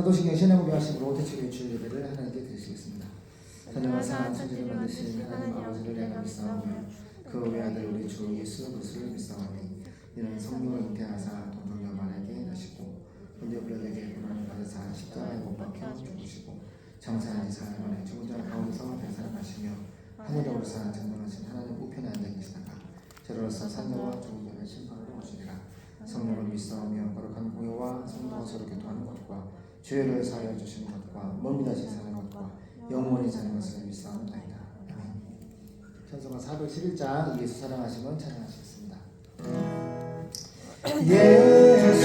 사도신경 신앙으로 하신 로테치교의 주일 예배를 하나님께 드리시겠습니다. 자녀와 사랑 천지를 만드신 하나님 아버지를 내가 믿사오며 그 외아들 우리 주 예수 그리스도를 믿사오니 이는 성령을 잉태하사 동정녀 마리아에게 나시고 빌라에게 고난을 받으사 십자가에 못 박혀 죽으시고 사흘 만에 죽은 자 가운데서 대사하시며 하늘에 올사 전능하신 하나님 우편에 앉아 계시다가 저로서 산자와 죽은 자를 심판으로 오시리라 성령을 믿사오며 거룩한 공효와 성도가 서로 교통하는 것과 죄를 사하여 주시는 것과 멀미 다시 사는 것과 영원히 사는 것을 믿사옵나이다. 아멘. 찬송가 411장 예수 사랑하시면 찬양하시겠습니다. 예수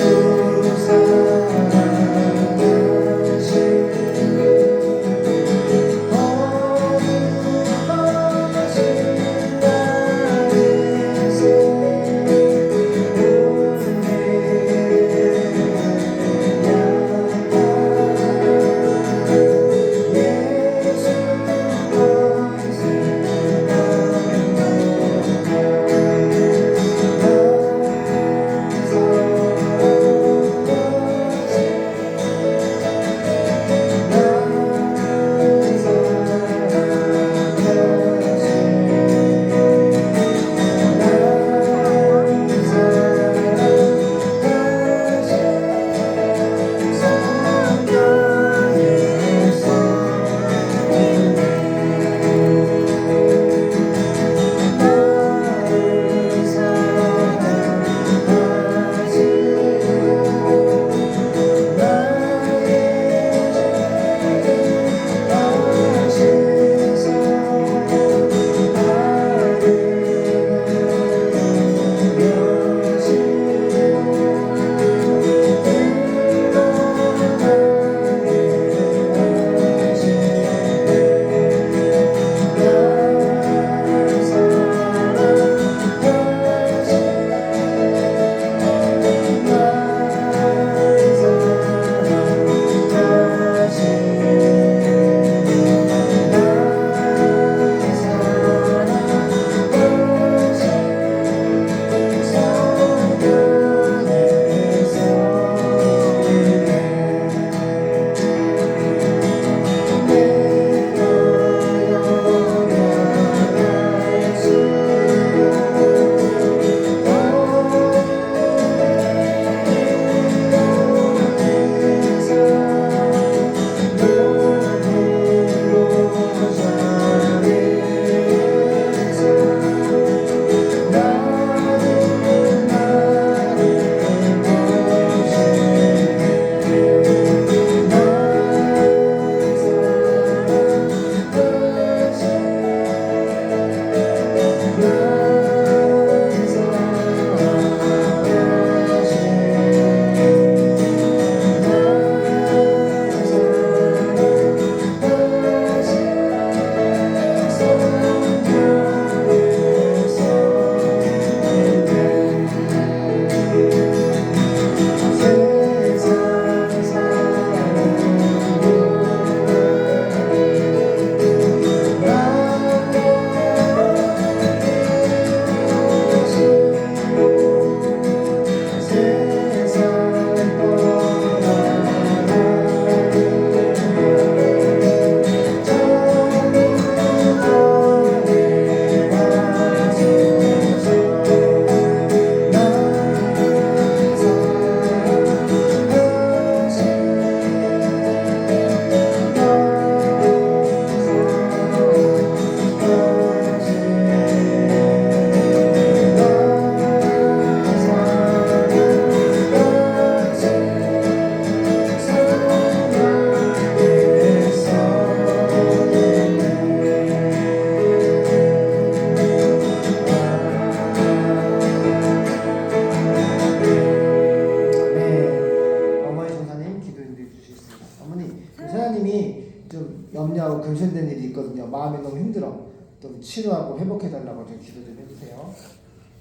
사장님이 좀 염려하고 근심된 일이 있거든요. 마음이 너무 힘들어. 좀 치료하고 회복해 달라고 좀 기도 좀 해주세요.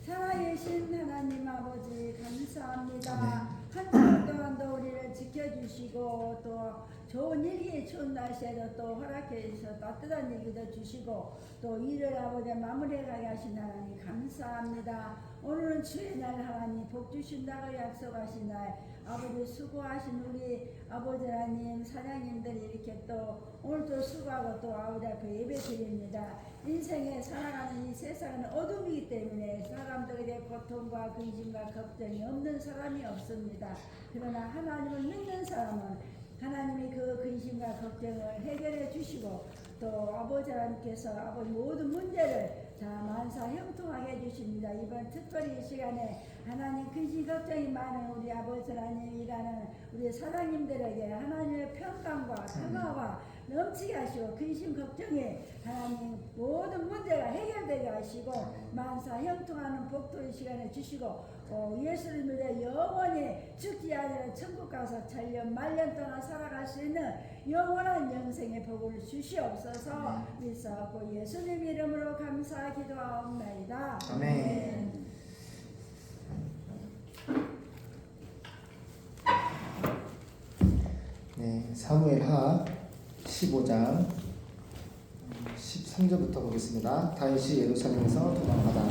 살아계신 하나님 아버지 감사합니다. 네. 한 주간 동안도 우리를 지켜주시고 또 좋은 일기 추운 날씨에도 또 허락해 주셔서 따뜻한 일기도 주시고 또 일을 아버지 마무리하게 하신 하나님 감사합니다. 오늘은 주의 날 하나님 복 주신다고 약속하신 날 아버지 수고하신 우리 아버지 하나님 사장님들이 이렇게 또 오늘도 수고하고 또 아버지 앞에 예배 드립니다. 인생에 살아가는 이 세상은 어둠이기 때문에 사람들에게 고통과 근심과 걱정이 없는 사람이 없습니다. 그러나 하나님을 믿는 사람은 하나님이 그 근심과 걱정을 해결해 주시고 또 아버지 하나님께서 아버지 모든 문제를 자 만사 형통하게 해주십니다. 이번 특별히 이 시간에 하나님 근심 걱정이 많은 우리 아버지 하나님이라는 우리 사장님들에게 하나님의 평강과 평화와 넘치게 하시고 근심 걱정이 하나님 모든 문제가 해결되게 하시고 만사 형통하는 복도 이 시간에 주시고 어, 예수님을 영원히 죽지 않으려 천국 가서 천년 만년 동안 살아갈 수 있는 영원한 영생의 복을 주시옵소서. 믿사옵고 예수님 이름으로 감사 기도하옵나이다. 아멘. 네, 사무엘 하 15장 13절부터 보겠습니다. 다윗이 예루살렘에서 도망가다.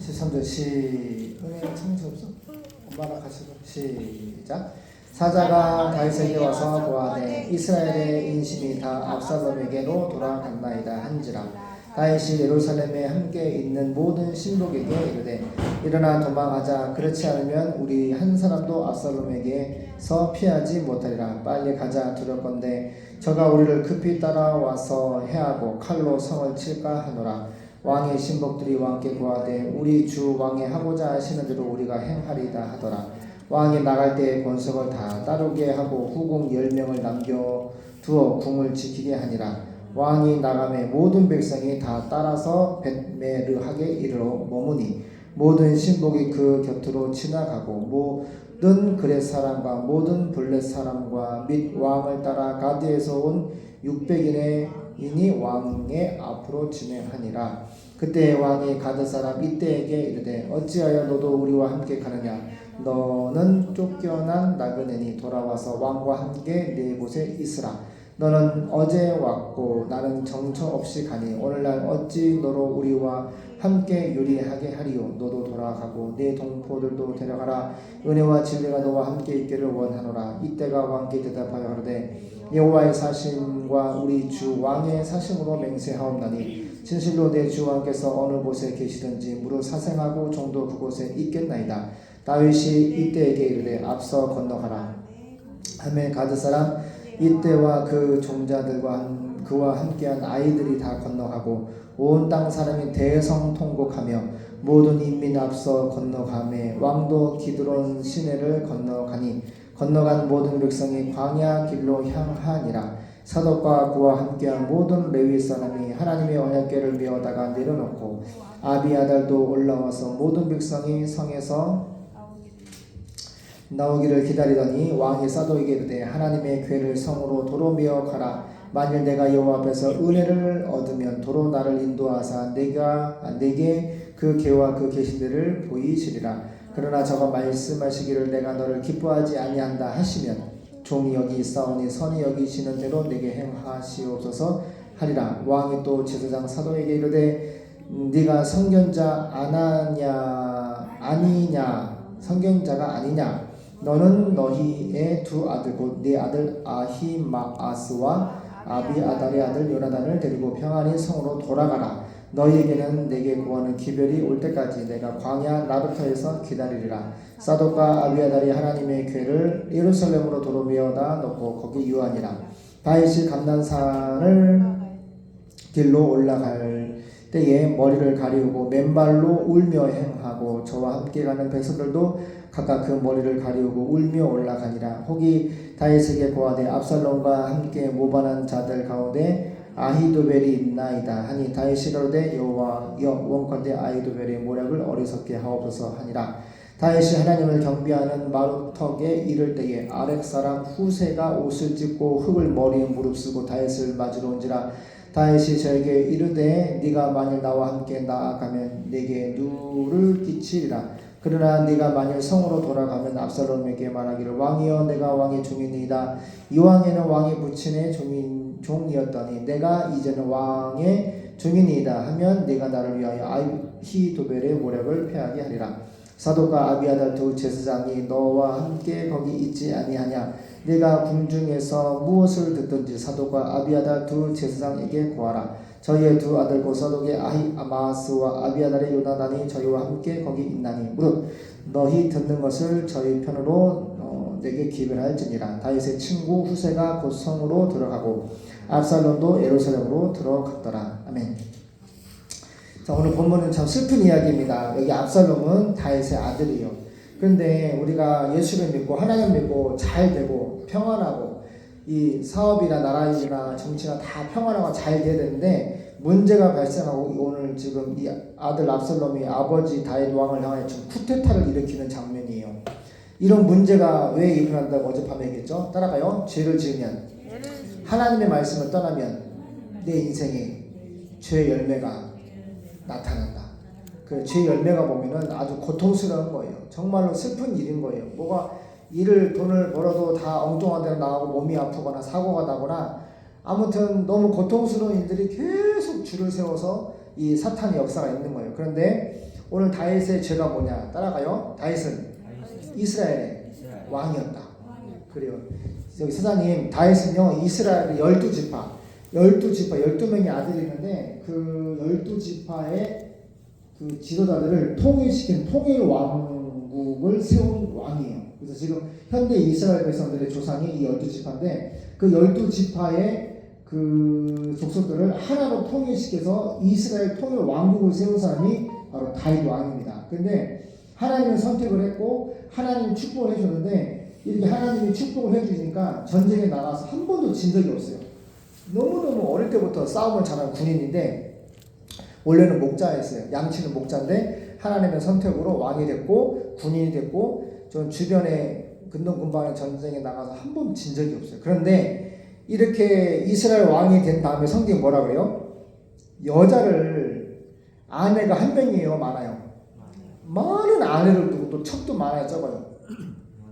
13절 시 은혜 창조 없어? 엄마랑 같이 봐. 시작. 사자가 다윗에게 와서 보아되 이스라엘의 인심이 다 압살롬에게로 돌아갔나이다 한지라. 다윗이 예루살렘에 함께 있는 모든 신복에게 이르되 일어나 도망하자. 그렇지 않으면 우리 한 사람도 압살롬에게서 피하지 못하리라. 빨리 가자. 두렵건대. 저가 우리를 급히 따라와서 해하고 칼로 성을 칠까 하노라. 왕의 신복들이 왕께 구하되 우리 주 왕의 하고자 하시는 대로 우리가 행하리다 하더라. 왕이 나갈 때에 권석을 다 따르게 하고 후궁 열 명을 남겨 두어 궁을 지키게 하니라 왕이 나감에 모든 백성이 다 따라서 벳메르하게 이르러 머무니 모든 신복이 그 곁으로 지나가고 모든 그렛 사람과 모든 블렛 사람과 및 왕을 따라 가드에서 온 600인의 왕의 앞으로 진행하니라. 그때 왕이 가드 사람 이때에게 이르되 어찌하여 너도 우리와 함께 가느냐? 너는 쫓겨난 나그네니 돌아와서 왕과 함께 네 곳에 있으라 너는 어제 왔고 나는 정처 없이 가니 오늘날 어찌 너로 우리와 함께 유리하게 하리요? 너도 돌아가고 네 동포들도 데려가라. 은혜와 진리가 너와 함께 있기를 원하노라. 이때가 왕께 대답하여 하르되 여호와의 사심과 우리 주 왕의 사심으로 맹세하옵나니 진실로 내 주 왕께서 어느 곳에 계시든지 무릇 사생하고 종도 그곳에 있겠나이다. 다윗이 이때에게 이르되 앞서 건너가라. 하멜 가드 사람 이때와 그 종자들과 함- 그와 함께한 아이들이 다 건너가고 온 땅 사람이 대성통곡하며 모든 인민 앞서 건너가매 왕도 기드론 시내를 건너가니 건너간 모든 백성이 광야 길로 향하니라. 사독과 그와 함께한 모든 레위 사람이 하나님의 언약궤를 메어다가 내려놓고 아비아달도 올라와서 모든 백성이 성에서 나오기를 기다리더니 왕이 사도에게 이르되 하나님의 궤를 성으로 도로 메어 가라. 만일 내가 여호와 앞에서 은혜를 얻으면 도로 나를 인도하사 내가 아, 내게 그 궤와 그 계신들을 보이시리라. 그러나 저가 말씀하시기를 내가 너를 기뻐하지 아니한다 하시면 종이 여기 있사오니 선이 여기시는 대로 내게 행하시옵소서 하리라. 왕이 또 제사장 사도에게 이르되 음, 네가 선견자 아나냐 아니냐 선견자가 아니냐 너는 너희의 두 아들 곧 네 아들 아히마아스와 아비아달의 아들 요나단을 데리고 평안히 성으로 돌아가라. 너희에게는 내게 구하는 기별이 올 때까지 내가 광야 나루터에서 기다리리라. 사독과 아비아달이 하나님의 궤를 예루살렘으로 도로 메어다 놓고 거기 유하니라. 다윗이 감난산을 길로 올라갈 때에 머리를 가리우고 맨발로 울며 행하고 저와 함께 가는 백성들도 각각 그 머리를 가리우고 울며 올라가니라. 혹이 다윗에게 고하되 압살롬과 함께 모반한 자들 가운데 아히도벨이 있나이다 하니 다윗이 가로되 여호와 여 원컨대 아히도벨의 모략을 어리석게 하옵소서 하니라. 다윗이 하나님을 경배하는 마루턱에 이를 때에 아렉 사람 후세가 옷을 찢고 흙을 머리에 무릅쓰고 다윗을 맞으러 온지라 다윗이 저에게 이르되 네가 만일 나와 함께 나아가면 네게 누를 끼치리라 그러나 네가 만일 성으로 돌아가면 압살롬에게 말하기를 왕이여 내가 왕의 종이니이다 이왕에는 왕의 부친의 종인 종이었더니 내가 이제는 왕의 중인이다 하면 네가 나를 위하여 아히도벨의 모략을 패하게 하리라. 사도가 아비아달 두 제사장이 너와 함께 거기 있지 아니하냐? 네가 궁중에서 무엇을 듣든지 사도가 아비아달 두 제사장에게 구하라. 저희의 두 아들 고 사독의 아히 아마스와 아비아달의 요나단이 저희와 함께 거기 있나니 무릇 너희 듣는 것을 저희 편으로 어, 내게 기별할지니라 다윗의 친구 후세가 곧 성으로 들어가고 압살롬도 예루살렘으로 들어갔더라 아멘. 자 오늘 본문은 참 슬픈 이야기입니다. 여기 압살롬은 다윗의 아들이요. 그런데 우리가 예수를 믿고 하나님 믿고 잘 되고 평안하고 이 사업이나 나라이나 정치가 다 평안하고 잘 돼야 되는데 문제가 발생하고 오늘 지금 이 아들 압살롬이 아버지 다윗 왕을 향해 지금 쿠데타를 일으키는 장면이에요. 이런 문제가 왜 일어난다고 어젯밤에 얘기했죠? 따라가요. 죄를 지으면 하나님의 말씀을 떠나면 내 인생에 죄의 열매가 나타난다. 그 죄 열매가 보면은 아주 고통스러운 거예요. 정말로 슬픈 일인 거예요. 뭐가 일을 돈을 벌어도 다 엉뚱한 데로 나가고 몸이 아프거나 사고가 나거나 아무튼 너무 고통스러운 일들이 계속 줄을 세워서 이 사탄의 역사가 있는 거예요. 그런데 오늘 다윗의 죄가 뭐냐? 따라가요. 다윗은 이스라엘의 왕이었다. 그래요. 여기 사장님 다윗은요 이스라엘의 열두 지파, 열두 지파, 열두 명의 아들이 있는데 그 열두 지파의 그 지도자들을 통일시킨 통일 왕국을 세운 왕이에요. 그래서 지금 현대 이스라엘 백성들의 조상이 이 열두 지파인데 그 열두 지파의 그 족속들을 하나로 통일시켜서 이스라엘 통일 왕국을 세운 사람이 바로 다윗 왕입니다. 근데 하나님은 선택을 했고 하나님 축복을 해줬는데 이렇게 하나님이 축복을 해주니까 전쟁에 나가서 한 번도 진 적이 없어요. 너무너무 어릴 때부터 싸움을 잘하는 군인인데 원래는 목자였어요. 양치는 목자인데 하나님의 선택으로 왕이 됐고 군인이 됐고 전 주변에 근동군방의 전쟁에 나가서 한 번도 진 적이 없어요. 그런데 이렇게 이스라엘 왕이 된 다음에 성경이 뭐라 그래요? 여자를 아내가 한 명이에요, 많아요. 많은 아내를 두고 또 첩도 많아요, 적어요.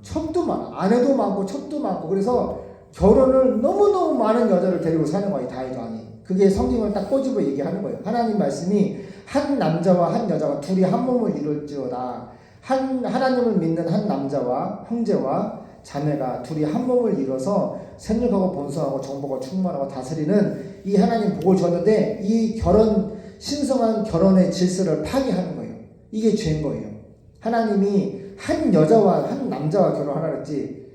첩도 많아. 아내도 많고 첩도 많고 그래서 결혼을 너무너무 많은 여자를 데리고 사는 거예요, 다윗 왕이. 그게 성경을 딱 꼬집어 얘기하는 거예요. 하나님 말씀이 한 남자와 한 여자가 둘이 한 몸을 이룰지어다. 한 하나님을 믿는 한 남자와 형제와 자매가 둘이 한 몸을 이뤄서 생육하고 번성하고 정복하고 충만하고 다스리는 이 하나님 복을 줬는데 이 결혼 신성한 결혼의 질서를 파괴하는 거예요. 이게 죄인 거예요. 하나님이 한 여자와 한 남자와 결혼하라 그랬지.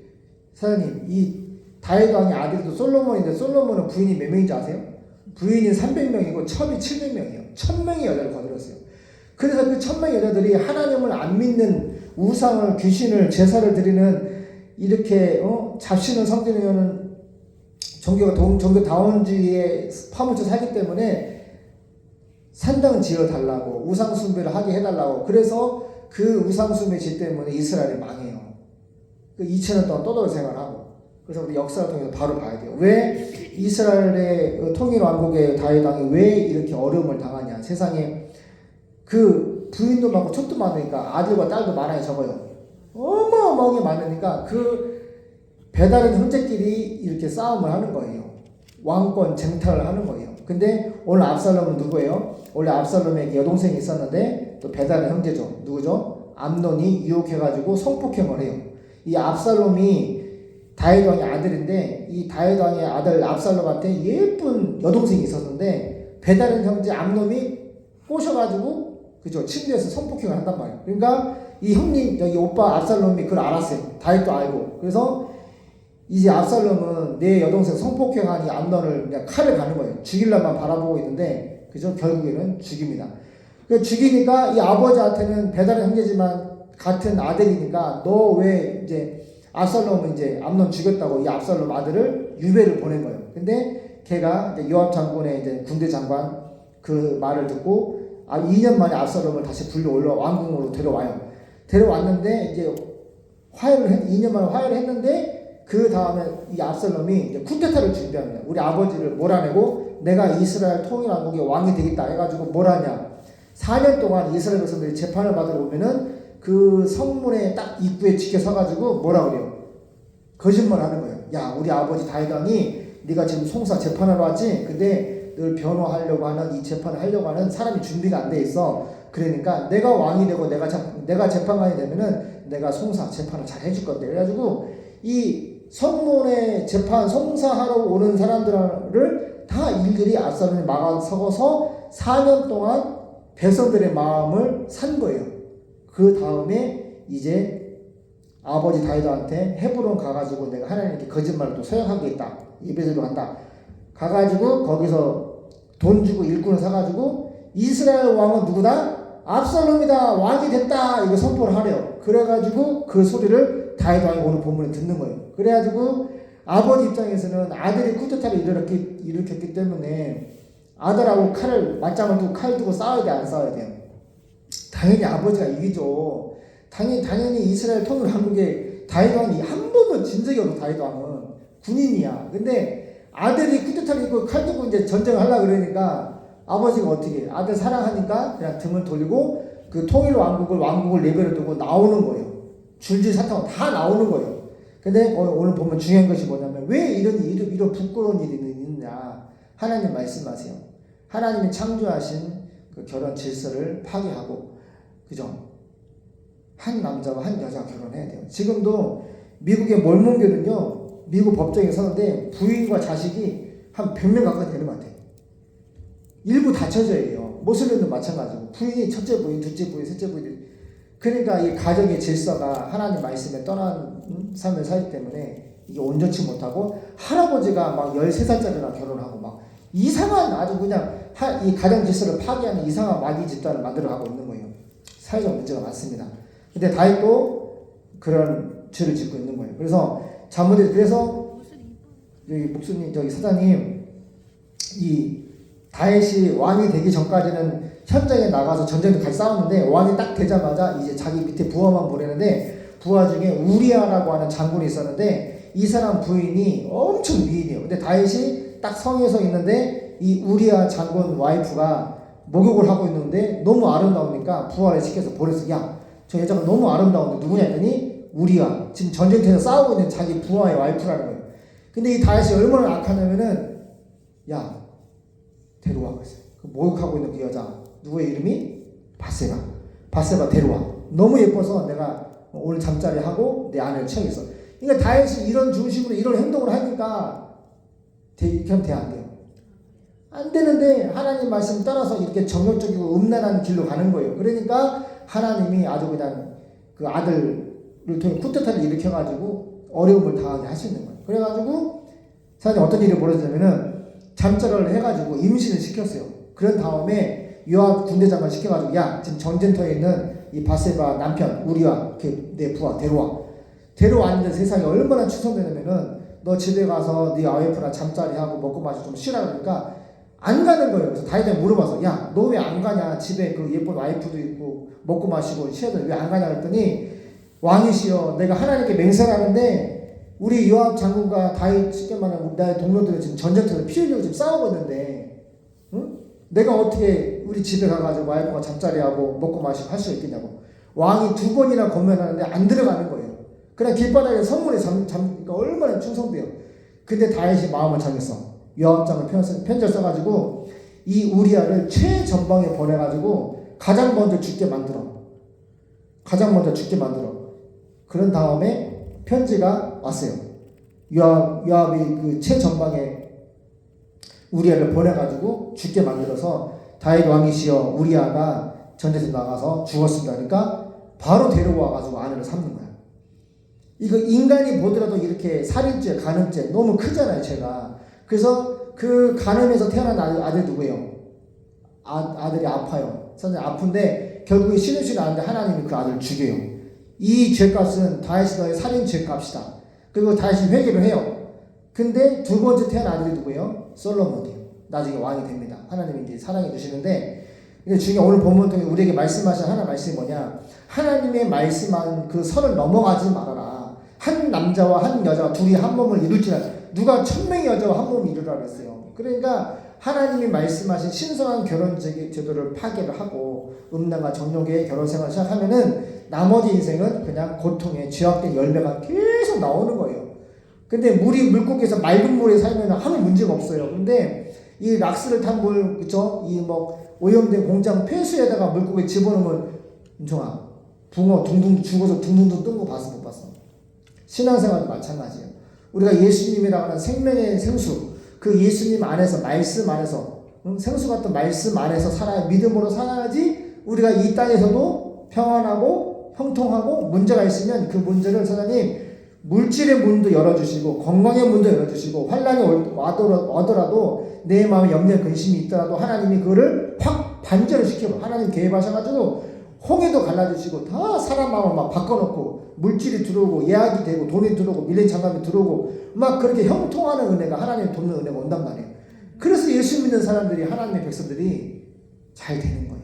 사장님, 이 다윗 왕의 아들도 솔로몬인데 솔로몬은 부인이 몇 명인지 아세요? 부인이 300명이고 첩이 700명이에요. 1000명의 여자를 거들었어요. 그래서 그 1000명의 여자들이 하나님을 안 믿는 우상을 귀신을 제사를 드리는 이렇게 어? 잡신을 성기는 종교가 동, 종교 다원주의에 파묻혀 살기 때문에 산당을 지어 달라고 우상 숭배를 하게 해달라고 그래서 그 우상 숭배 죄 때문에 이스라엘이 망해요. 그 2000년 동안 떠돌이 생활하고 그래서 우리 역사를 통해서 바로 봐야 돼요. 왜 이스라엘의 그 통일 왕국의 다윗 왕이 왜 이렇게 어려움을 당하냐? 세상에 그 부인도 많고 첩도 많으니까 아들과 딸도 많아요, 적어요. 어마어마하게 많으니까 그 배다른 형제끼리 이렇게 싸움을 하는 거예요. 왕권 쟁탈을 하는 거예요. 근데 오늘 압살롬은 누구예요? 원래 압살롬에게 여동생이 있었는데 또 배다른 형제죠. 누구죠? 암논이 유혹해가지고 성폭행을 해요. 이 압살롬이 다윗 왕의 아들인데 이 다윗 왕의 아들 압살롬한테 예쁜 여동생이 있었는데 배다른 형제 암놈이 꼬셔가지고 그죠 침대에서 성폭행을 한단 말이에요. 그러니까 이 형님 여기 오빠 압살롬이 그걸 알았어요. 다윗도 알고 그래서 이제 압살롬은 내 여동생 성폭행한 이 암넌을 그냥 칼을 가는 거예요. 죽일라만 바라보고 있는데 그죠 결국에는 죽입니다. 그 죽이니까 이 아버지한테는 배다른 형제지만 같은 아들이니까 너 왜 이제 압살롬은 이제 암논 죽였다고 이 압살롬 아들을 유배를 보낸 거예요. 근데 걔가 요압 장군의 이제 군대 장관 그 말을 듣고 아 2년 만에 압살롬을 다시 불러 올라 왕궁으로 데려와요. 데려왔는데 이제 화해를 했, 2년 만에 화해를 했는데 그 다음에 이 압살롬이 이제 쿠데타를 준비합니다. 우리 아버지를 몰아내고 내가 이스라엘 통일 왕국의 왕이 되겠다 해가지고 뭘 하냐? 4년 동안 이스라엘 백성들이 재판을 받으러 오면은 그 성문에 딱 입구에 지켜 서가지고 뭐라 그래요? 거짓말 하는 거예요. 야, 우리 아버지 다윗 왕이 네가 지금 송사 재판하러 왔지? 근데 늘 변호하려고 하는 이 재판을 하려고 하는 사람이 준비가 안 돼 있어. 그러니까 내가 왕이 되고 내가 자, 내가 재판관이 되면은 내가 송사 재판을 잘 해줄 건데 그래가지고 이 성문의 재판 송사하러 오는 사람들을 다 일일이 압살롬이 막아서서 4년 동안 백성들의 마음을 산 거예요. 그 다음에 이제 아버지 다윗한테 헤브론 가가지고 내가 하나님께 거짓말을 또 서약하겠다. 예배드리러 간다. 가가지고 거기서 돈 주고 일꾼을 사가지고 이스라엘 왕은 누구다? 압살롬이다. 왕이 됐다. 이거 선포를 하래요. 그래가지고 그 소리를 다윗 왕이 오늘 본문에 듣는 거예요. 그래가지고 아버지 입장에서는 아들이 쿠데타를 일으켰기, 일으켰기 때문에 아들하고 칼을 맞짱을 두고 칼 두고 싸워야 돼, 안 싸워야 돼요? 당연히 아버지가 이기죠. 당연히, 당연히 이스라엘 통일 한국에 다윗 왕이 한 번도 진 적이 없어, 다윗 왕은. 군인이야. 근데 아들이 쿠데타를 입고 칼 두고 이제 전쟁을 하려고 그러니까 아버지가 어떻게 해? 아들 사랑하니까 그냥 등을 돌리고 그 통일 왕국을 왕국을 레벨을 두고 나오는 거예요. 줄줄 사탕 다 나오는 거예요. 근데 어, 오늘 보면 중요한 것이 뭐냐면 왜 이런 이런, 이런 부끄러운 일이 있느냐? 하나님 말씀하세요. 하나님이 창조하신 그 결혼 질서를 파괴하고 그죠? 한 남자와 한 여자가 결혼해야 돼요. 지금도 미국의 몰몬교는요. 미국 법정에 서는데 부인과 자식이 한 100명 가까이 되는 것 같아요. 일부 다처제예요. 모슬림도 마찬가지고 부인이 첫째 부인, 둘째 부인, 셋째 부인. 그러니까 이 가정의 질서가 하나님 말씀에 떠난 음, 삶을 살기 때문에 이게 온전치 못하고 할아버지가 막 13살짜리랑 결혼하고 막 이상한 아주 그냥 하- 이 가정 질서를 파괴하는 이상한 마귀 집단을 만들어 가고 있는. 사회적 문제가 많습니다. 근데 다윗도 그런 죄를 짓고 있는 거예요. 그래서 잘못해 그래서 여기 목수님 저기 사장님 이 다윗이 왕이 되기 전까지는 현장에 나가서 전쟁도 같이 싸웠는데 왕이 딱 되자마자 이제 자기 밑에 부하만 보내는데 부하 중에 우리아라고 하는 장군이 있었는데 이 사람 부인이 엄청 미인이에요. 근데 다윗이 딱 성에서 있는데 이 우리아 장군 와이프가 목욕을 하고 있는데 너무 아름다우니까 부하를 시켜서 보내서 야저 여자가 너무 아름다운데 누구냐 했더니 우리아 지금 전쟁터에서 싸우고 있는 자기 부하의 와이프라는 거예요. 근데 이 다윗이 얼마나 악하냐면은 야 데려와. 그 목욕하고 있는 그 여자 누구의 이름이 바세바. 바세바 데려와. 너무 예뻐서 내가 오늘 잠자리 하고 내 아내를 채우겠어. 그러니까 다윗이 이런 중심으로 이런 행동을 하니까 대, 이렇게 돼안 돼요. 안 되는데 하나님 말씀 따라서 이렇게 정욕적이고 음란한 길로 가는 거예요. 그러니까 하나님이 아주 그냥 그 아들을 통해 쿠데타를 일으켜가지고 어려움을 당하게 하시는 거예요. 그래가지고 사실 어떤 일이 벌어지냐면은 잠자를 해가지고 임신을 시켰어요. 그런 다음에 요압 군대장관 시켜가지고 야 지금 전쟁터에 있는 이 바세바 남편 우리와 내 부하 데려와 데려왔는데 세상이 얼마나 추성되냐면은 너 집에 가서 네 와이프랑 잠자리 하고 먹고 마시고 좀 쉬라 그러니까 안 가는 거예요. 그래서 다윗한테 물어봐서 야 너 왜 안 가냐? 집에 그 예쁜 와이프도 있고 먹고 마시고 쉬어도 왜안 가냐? 그랬더니 왕이시여 내가 하나님께 맹세하는데 우리 요압 장군과 다윗 쉽게 말하면 나의 동료들은 지금 전쟁터에서 피 흘리고 지금 싸우고 있는데 응? 내가 어떻게 우리 집에 가가지고 와이프가 잠자리하고 먹고 마시고 할 수 있겠냐고. 왕이 두 번이나 건면하는데 안 들어가는 거예요. 그냥 길바닥에 성문에 잠, 잠 그러니까 얼마나 충성돼요. 근데 다윗이 마음을 정했어 편- 편지를 써가지고 이 우리아를 최전방에 보내가지고 가장 먼저 죽게 만들어 가장 먼저 죽게 만들어 그런 다음에 편지가 왔어요. 요압, 요압이 그 최전방에 우리아를 보내가지고 죽게 만들어서 다윗 왕이시여 우리아가 전쟁에 나가서 죽었습니다. 그러니까 바로 데려와가지고 아내를 삼는 거야. 이거 인간이 보더라도 이렇게 살인죄, 간음죄 너무 크잖아요, 제가. 그래서 그 간음에서 태어난 아들, 아들 누구예요? 아, 아들이 아파요. 선생 아픈데 결국에 신음신이 나는데 하나님이 그 아들을 죽여요. 이 죄값은 다윗이 너의 살인 죄값이다. 그리고 다윗이 회개를 해요. 근데 두 번째 태어난 아들이 누구예요? 솔로몬이에요. 나중에 왕이 됩니다. 하나님이 이제 사랑해 주시는데 근데 중요한 오늘 본문 통해 우리에게 말씀하신 하나 말씀이 뭐냐? 하나님의 말씀한 그 선을 넘어가지 말아라. 한 남자와 한 여자와 둘이 한 몸을 이룰지라 누가 천 명의 여자와 한 몸을 이루라 그랬어요. 그러니까 하나님이 말씀하신 신성한 결혼 제- 제도를 파괴를 하고 음란과 정욕의 결혼 생활을 시작하면은 나머지 인생은 그냥 고통의 죄악된 열매가 계속 나오는 거예요. 근데 물이 물고기에서 맑은 물에 살면 아무 문제가 없어요. 근데 이 락스를 탄 물, 그쵸? 이 뭐, 오염된 공장 폐수에다가 물고기 집어넣으면, 은총아, 붕어 둥둥 죽어서 둥둥둥 뜬 거 봤어, 못 봤어? 신앙생활도 마찬가지예요. 우리가 예수님이라고 하는 생명의 생수, 그 예수님 안에서, 말씀 안에서, 응? 생수 같은 말씀 안에서 살아야, 믿음으로 살아야지 우리가 이 땅에서도 평안하고 형통하고 문제가 있으면 그 문제를 사장님 물질의 문도 열어주시고 건강의 문도 열어주시고 환란이 와더라도 내 마음에 염려 근심이 있더라도 하나님이 그거를 확 반전을 시켜요. 하나님 개입하셔가지고 홍해도 갈라주시고 다 사람 마음을 막 바꿔놓고 물질이 들어오고 예약이 되고 돈이 들어오고 밀린 장갑이 들어오고 막 그렇게 형통하는 은혜가 하나님 돕는 은혜가 온단 말이에요. 그래서 예수 믿는 사람들이 하나님의 백성들이 잘 되는 거예요.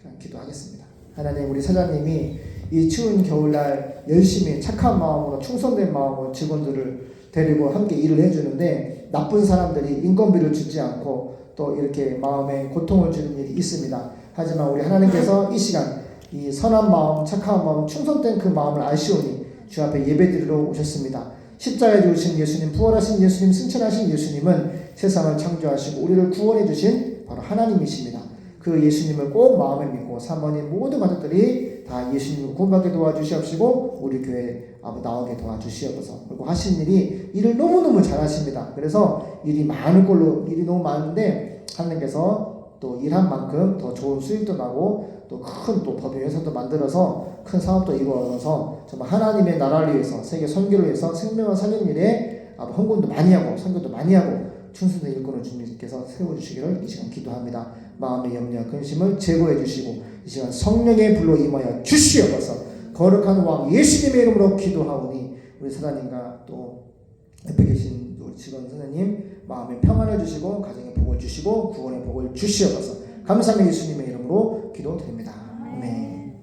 그냥 기도하겠습니다. 하나님 우리 사장님이 이 추운 겨울날 열심히 착한 마음으로 충성된 마음으로 직원들을 데리고 함께 일을 해주는데 나쁜 사람들이 인건비를 주지 않고 또 이렇게 마음에 고통을 주는 일이 있습니다. 하지만 우리 하나님께서 이 시간 이 선한 마음, 착한 마음, 충성된 그 마음을 아시오니 주 앞에 예배드리러 오셨습니다. 십자가에 죽으신 예수님, 부활하신 예수님, 승천하신 예수님은 세상을 창조하시고 우리를 구원해 주신 바로 하나님이십니다. 그 예수님을 꼭 마음에 믿고 사모님 모든 가족들이 다 예수님을 구원받게 도와주시옵시고 우리 교회 나오게 도와주시옵소서. 그리고 하신 일이 일을 너무너무 잘하십니다. 그래서 일이 많을 걸로 일이 너무 많은데 하나님께서 또 일한 만큼 더 좋은 수익도 나고 또 큰 또 법인 회사도 만들어서 큰 사업도 이루어서 정말 하나님의 나라를 위해서 세계 선교를 위해서 생명을 살리는 일에 헌금도 많이 하고 선교도 많이 하고 충성된 일꾼을 주님께서 세워주시기를 이 시간 기도합니다. 마음의 염려 근심을 제거해 주시고 이 시간 성령의 불로 임하여 주시옵소서 거룩한 왕 예수님의 이름으로 기도하오니 우리 사장님과 또 옆에 계신 우리 직원 선생님 마음의 평안을 주시고 가정의 복을 주시고 구원의 복을 주시옵소서 감사합니다 예수님의 이름으로 기도드립니다 아멘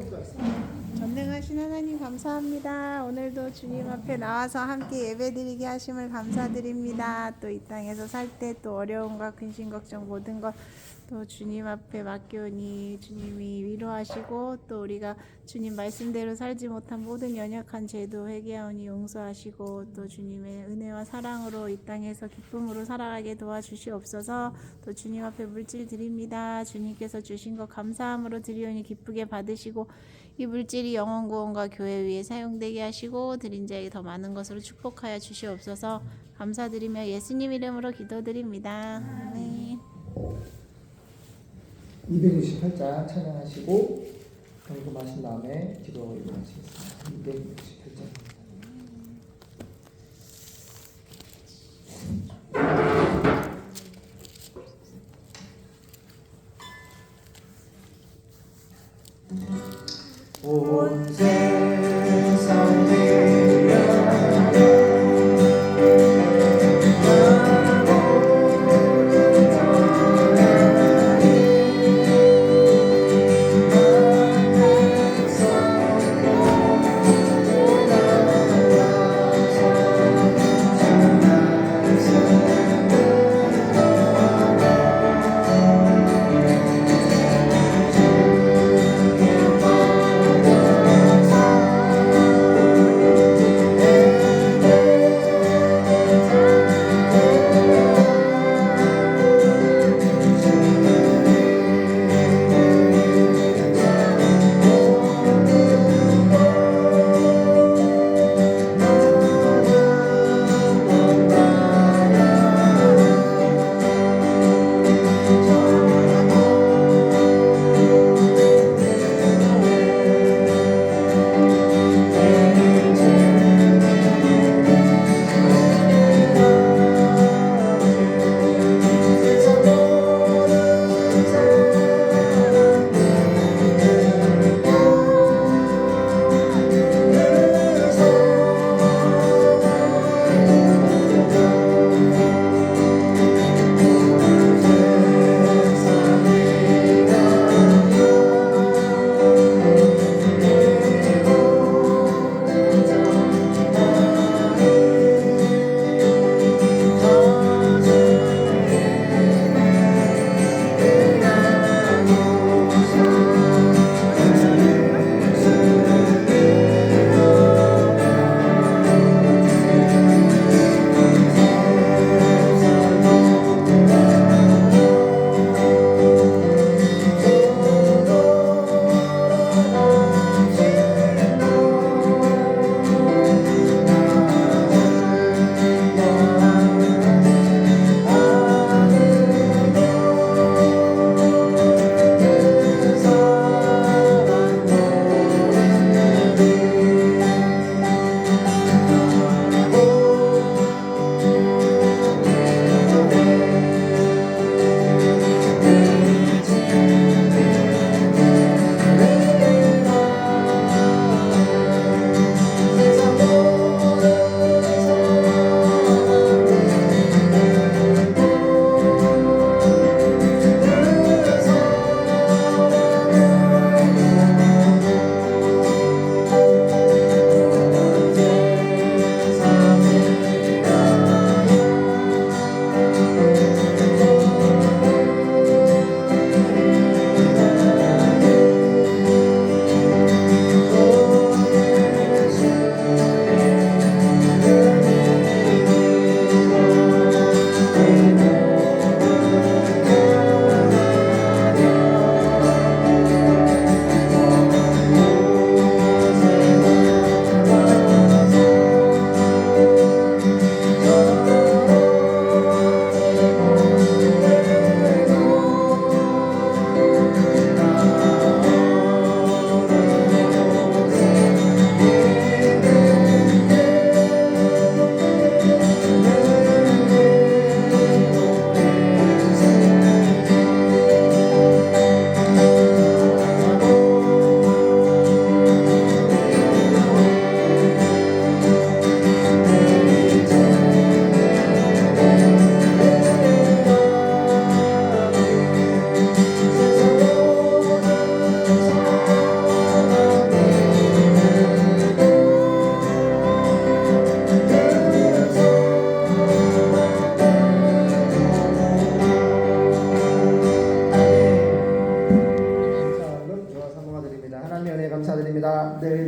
기도하겠습니다 전능하신 하나님 감사합니다. 오늘도 주님 앞에 나와서 함께 예배드리게 하심을 감사드립니다. 또 이 땅에서 살 때 또 어려움과 근심 걱정 모든 것 또 주님 앞에 맡겨오니 주님이 위로하시고 또 우리가 주님 말씀대로 살지 못한 모든 연약한 죄도 회개하오니 용서하시고 또 주님의 은혜와 사랑으로 이 땅에서 기쁨으로 살아가게 도와주시옵소서 또 주님 앞에 물질 드립니다. 주님께서 주신 것 감사함으로 드리오니 기쁘게 받으시고 이 물질이 영원 구원과 교회 위에 사용되게 하시고 드린 자에게 더 많은 것으로 축복하여 주시옵소서 감사드리며 예수님 이름으로 기도드립니다. 아멘. 268장 찬양하시고 경고하신 다음에 기도 일어나시겠습니다. 268장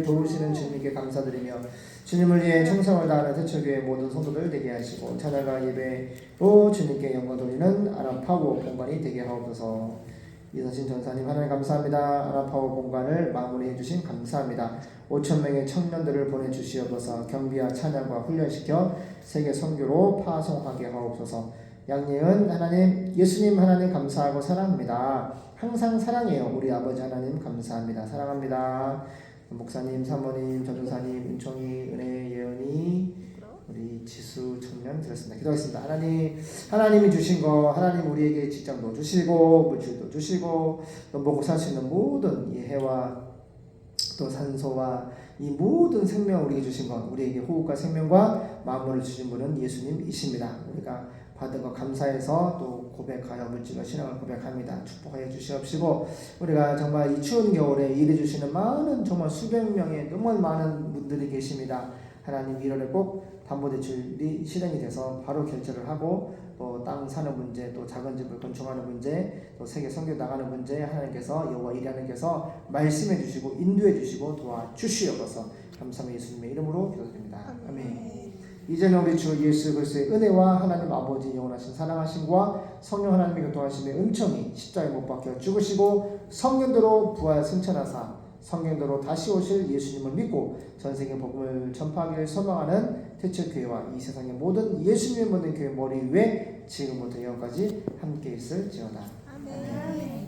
좋으시는 주님께 감사드리며 주님을 위해 충성을 다하는 대처교회 모든 성도들 되게 하시고 찬양과 예배로 주님께 영광 돌리는 아람파워 공간이 되게 하옵소서. 이사신 전사님 하나님 감사합니다. 아람파워 공간을 마무리해 주신 감사합니다. 5천 명의 청년들을 보내주시옵소서. 경비와 찬양과 훈련시켜 세계 선교로 파송하게 하옵소서. 양예은 하나님 예수님 하나님 감사하고 사랑합니다. 항상 사랑해요. 우리 아버지 하나님 감사합니다. 사랑합니다 목사님 사모님 전도사님 은총이 은혜 예언이 우리 지수 청년 드렸습니다. 기도하겠습니다. 하나님 하나님이 주신 거 하나님 우리에게 직장도 주시고 물질도 주시고 또 먹고 살 수 있는 모든 이 해와 또 산소와 이 모든 생명 우리에게 주신 것 우리에게 호흡과 생명과 마음을 주신 분은 예수님이십니다. 우리가 받은 것 감사해서 또 고백하여 물질과 신앙을 고백합니다 축복하여 주시옵시고 우리가 정말 이 추운 겨울에 일해 주시는 많은 정말 수백 명의 정말 많은 분들이 계십니다 하나님 1월에 꼭 담보대출이 실행이 돼서 바로 결제를 하고 또 땅 사는 문제, 또 작은 집을 건축하는 문제, 또 세계 선교 나가는 문제 하나님께서 여호와 이리 하나님께서 말씀해 주시고 인도해 주시고 도와 주시옵소서 감사합니다 예수님의 이름으로 기도드립니다. 아멘. 이제는 우리 주 예수 그리스도의 은혜와 하나님 아버지 영원하신 사랑하심과 성령 하나님의 교통하심의 은총이 십자가에 못 박혀 죽으시고 성령대로 부활 승천하사 성령대로 다시 오실 예수님을 믿고 전 세계 복음을 전파하기를 소망하는 태초교회와 이 세상의 모든 예수님을 믿는 교회 머리 위에 지금부터 영원까지 함께 있을 지어다. 아멘.